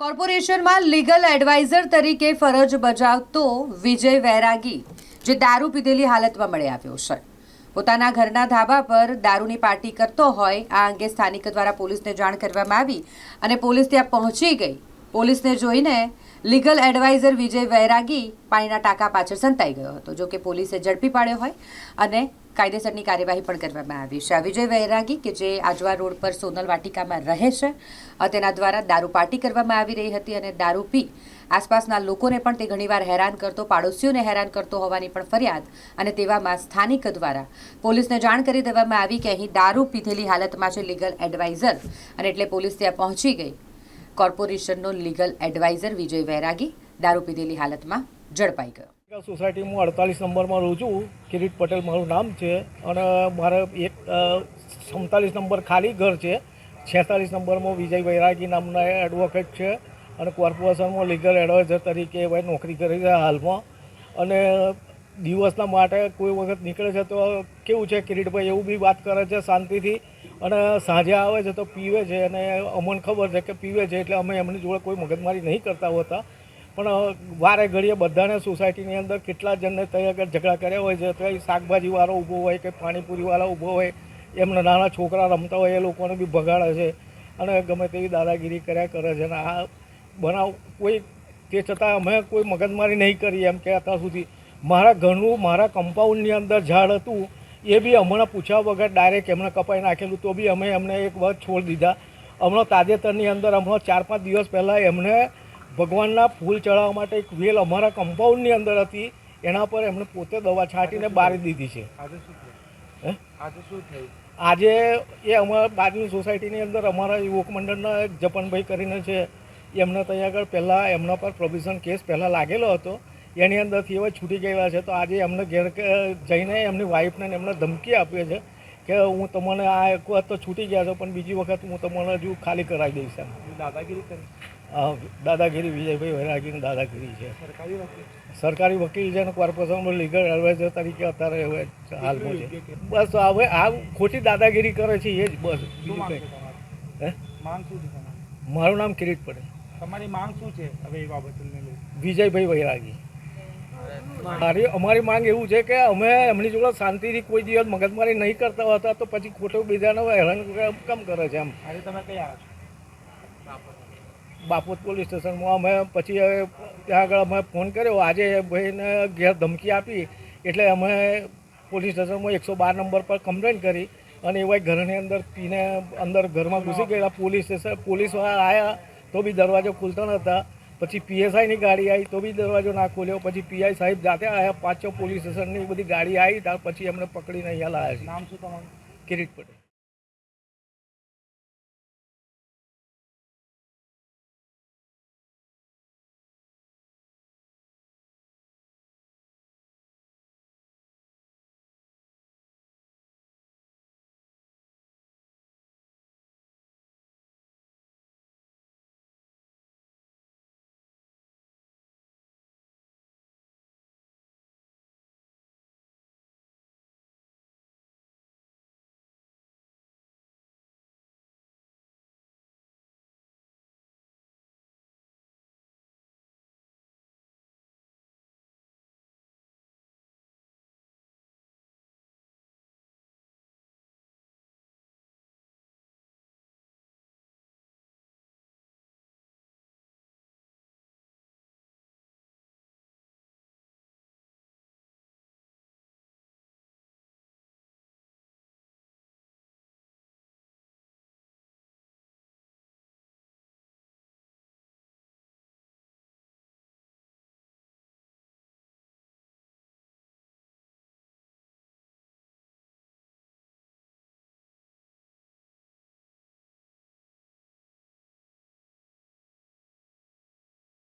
કોર્પોરેશનમાં legal adviser તરીકે ફરજ બજાવતો વિજય વૈરાગી, જે દારૂ પીધેલી હાલતમાં મળી આવ્યો છે. પોતાના ઘરના ધાબા પર દારૂની પાર્ટી કરતો હોય, આ અંગે સ્થાનિક દ્વારા પોલીસને જાણ કરવામાં આવી અને પોલીસ ત્યાં પહોંચી ગઈ. પોલીસને જોઈને લીગલ એડવાઇઝર વિજય વૈરાગી પાણીના ટાંકા પાછળ સંતાઈ ગયો હતો, જો કે પોલીસે ઝડપી પાડ્યો હોય અને કાયદેસરની કાર્યવાહી પણ કરવામાં આવી છે. આ વિજય વૈરાગી કે જે આજવા રોડ પર સોનલ વાટિકામાં રહે છે તેના દ્વારા દારૂ પાર્ટી કરવામાં આવી રહી હતી અને દારૂ પી આસપાસના લોકોને પણ તે ઘણીવાર હેરાન કરતો, પાડોશીઓને હેરાન કરતો હોવાની પણ ફરિયાદ અને તેવામાં સ્થાનિક દ્વારા પોલીસને જાણ કરી દેવામાં આવી કે અહીં દારૂ પીધેલી હાલતમાં છે લીગલ એડવાઇઝર અને એટલે પોલીસ ત્યાં પહોંચી ગઈ. કોર્પોરેશનનો લીગલ એડવાઇઝર વિજય વૈરાગી દારૂ પીધેલી હાલતમાં ઝડપાઈ ગયો. સોસાયટી હું અડતાલીસ નંબરમાં રહું છું. કિરીટ પટેલ મારું નામ છે અને મારે એક સુડતાલીસ નંબર ખાલી ઘર છે. છેતાલીસ નંબરમાં વિજય વૈરાગી નામના એડવોકેટ છે અને કોર્પોરેશનમાં લીગલ એડવાઇઝર તરીકે ભાઈ નોકરી કરી છે હાલમાં. અને દિવસના માટે કોઈ વખત નીકળે છે તો કેવું છે? કિરીટભાઈ એવું બી વાત કરે છે શાંતિથી. અને સાંજે આવે છે તો પીવે છે અને અમને ખબર છે કે પીવે છે એટલે અમે એમની જોડે કોઈ મગજમારી નહીં કરતા હોતા. પણ વારે ઘડીએ બધાને સોસાયટીની અંદર કેટલા જણને ત્યાં આગળ ઝઘડા કર્યા હોય છે, તો શાકભાજીવાળો ઊભો હોય કે પાણીપુરીવાળો ઊભો હોય, એમના નાના છોકરા રમતા હોય એ લોકોને બી ભગાડે છે. અને ગમે તેવી દાદાગીરી કર્યા કરે છે અને આ બનાવ કોઈ તે છતાં અમે કોઈ મગજમારી નહીં કરી એમ કે અત્યાર સુધી. મારા ઘરનું, મારા કમ્પાઉન્ડની અંદર ઝાડ હતું એ બી હમણાં પૂછ્યા વગર ડાયરેક્ટ એમણે કપાઈ નાખેલું તો બી અમે એમને એક વખત છોડી દીધા. હમણાં તાજેતરની અંદર હમણાં ચાર પાંચ દિવસ પહેલાં એમણે ભગવાનના ફૂલ ચડાવવા માટે એક વેલ અમારા કમ્પાઉન્ડની અંદર હતી એના પર એમણે પોતે દવા છાંટીને બારી દીધી છે. આજે એ અમારા બાજુની સોસાયટીની અંદર અમારા યુવક મંડળના એક જપનભાઈ કરીને છે એમને ત્યાં આગળ પહેલાં એમના પર પ્રોવિઝન કેસ પહેલાં લાગેલો હતો. એની અંદરથી એવા છૂટી ગયેલા છે. તો આજે એમને ઘેર જઈને એમની વાઈફને એમને ધમકી આપીએ છે કે હું તમને આ એક વખત તો છૂટી ગયા છો પણ બીજી વખત હું તમને હજુ ખાલી કરાવી દઈશ એમ. દાદાગીરી કરી? દાદાગીરી વિજયભાઈ વૈરાગીની દાદાગીરી છે. સરકારી વકીલ? સરકારી વકીલ છે અને કોર્પોરેશનનો લીગલ એડવાઇઝર તરીકે અત્યારે હવે હાલમાં છે. બસ હવે આ ખોટી દાદાગીરી કરે છે એ જ બસ. બીજું કંઈ. હે? માંગ શું છે મારું નામ કિરીટ પટેલ. તમારી માંગ શું છે હવે એ બાબતને વિજયભાઈ વૈરાગી. મારી અમારી માંગ એવું છે કે અમે એમની જોડે શાંતિથી કોઈ દિવસ મગજમારી નહીં કરતા હોતા તો પછી ખોટું બીજાને હેરાન કેમ કરે છે એમ? તમે કયા બાપોદ પોલીસ સ્ટેશનમાં અમે પછી હવે ત્યાં આગળ અમે ફોન કર્યો. આજે ભાઈને ઘેર ધમકી આપી એટલે અમે પોલીસ સ્ટેશનમાં એકસો બાર નંબર પર કમ્પ્લેન કરી અને એવા ઘરની અંદર પીને અંદર ઘરમાં ઘૂસી ગયેલા. પોલીસ સ્ટેશન પોલીસવાળા આવ્યા તો બી દરવાજો ખુલતા નહોતા. પછી પીએસઆઈની ગાડી આવી તો બી દરવાજો ના ખોલ્યો. પછી પીઆઈ સાહેબ જાતે આવ્યા પાંચો પોલીસ સ્ટેશનની બધી ગાડી આવી ત્યાર પછી એમને પકડીને અહીંયા લાવ્યા છે. નામ શું તમારું? કિરીટ પટેલ.